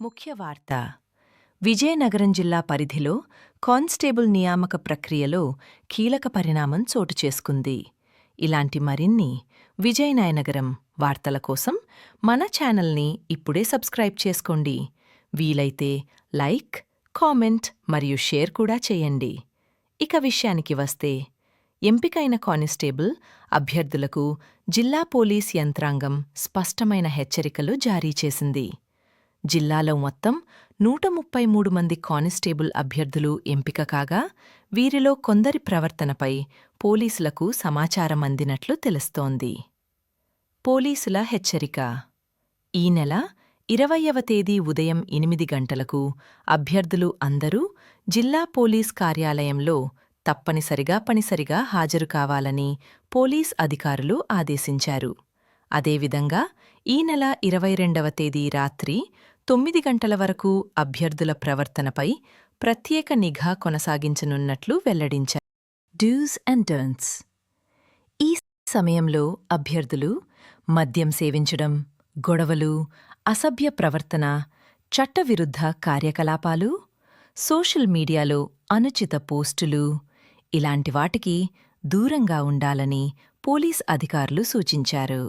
ముఖ్య వార్త. విజయనగరం జిల్లా పరిధిలో కానిస్టేబుల్ నియామక ప్రక్రియలో కీలక పరిణామం చోటు చేసుకుంది. ఇలాంటి మరిన్ని విజయనగరం వార్తల కోసం మన ఛానల్ని ఇప్పుడే సబ్స్క్రైబ్ చేసుకోండి. వీలైతే లైక్ కామెంట్ మరియు షేర్ కూడా చేయండి. ఇక విషయానికి వస్తే ఎంపికైన కానిస్టేబుల్ అభ్యర్థులకు జిల్లా పోలీస్ యంత్రాంగం స్పష్టమైన హెచ్చరికలు జారీ చేసింది. జిల్లాలో మొత్తం నూట ముప్పై మూడు మంది కానిస్టేబుల్ అభ్యర్థులు ఎంపిక కాగా వీరిలో కొందరి ప్రవర్తనపై పోలీసులకు సమాచారం అందినట్లు తెలుస్తోంది. పోలీసుల హెచ్చరిక. ఈ నెల ఇరవయవ తేదీ ఉదయం ఎనిమిది గంటలకు అభ్యర్థులు అందరూ జిల్లా పోలీస్ కార్యాలయంలో తప్పనిసరిగా పనిసరిగా హాజరు కావాలని పోలీస్ అధికారులు ఆదేశించారు. అదేవిధంగా ఈ నెల ఇరవై రెండవ తేదీ రాత్రి తొమ్మిది గంటల వరకు అభ్యర్థుల ప్రవర్తనపై ప్రత్యేక నిఘా కొనసాగించనున్నట్లు వెల్లడించారు. డ్యూస్ అండ్ టర్న్స్ ఈ సమయంలో అభ్యర్థులు మద్యం సేవించడం గొడవలు అసభ్య ప్రవర్తన చట్టవిరుద్ధ కార్యకలాపాలు సోషల్ మీడియాలో అనుచిత పోస్టులు ఇలాంటి వాటికి దూరంగా ఉండాలని పోలీస్ అధికారులు సూచించారు.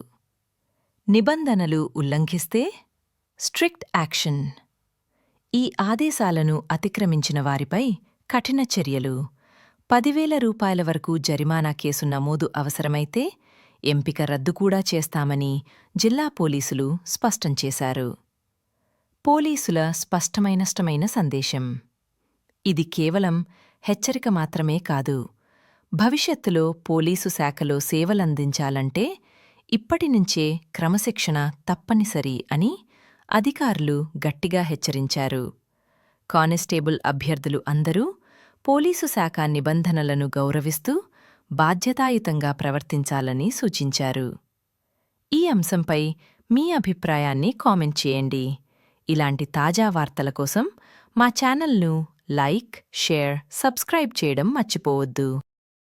నిబంధనలు ఉల్లంఘిస్తే స్ట్రిక్ట్ యాక్షన్. ఈ ఆదేశాలను అతిక్రమించిన వారిపై కఠిన చర్యలు. పదివేల రూపాయల వరకు జరిమానా కేసు నమోదు అవసరమైతే ఎంపిక రద్దు కూడా చేస్తామని జిల్లా పోలీసులు స్పష్టం చేశారు. పోలీసుల స్పష్టమైనష్టమైన సందేశం. ఇది కేవలం హెచ్చరిక మాత్రమే కాదు. భవిష్యత్తులో పోలీసు శాఖలో సేవలందించాలంటే ఇప్పటినుంచే క్రమశిక్షణ తప్పనిసరి అని అధికారులు గట్టిగా హెచ్చరించారు. కానిస్టేబుల్ అభ్యర్థులు అందరూ పోలీసు శాఖ నిబంధనలను గౌరవిస్తూ బాధ్యతాయుతంగా ప్రవర్తించాలని సూచించారు. ఈ అంశంపై మీ అభిప్రాయాన్ని కామెంట్ చేయండి. ఇలాంటి తాజా వార్తల కోసం మా ఛానల్ను లైక్ షేర్ సబ్స్క్రైబ్ చేయడం మర్చిపోవద్దు.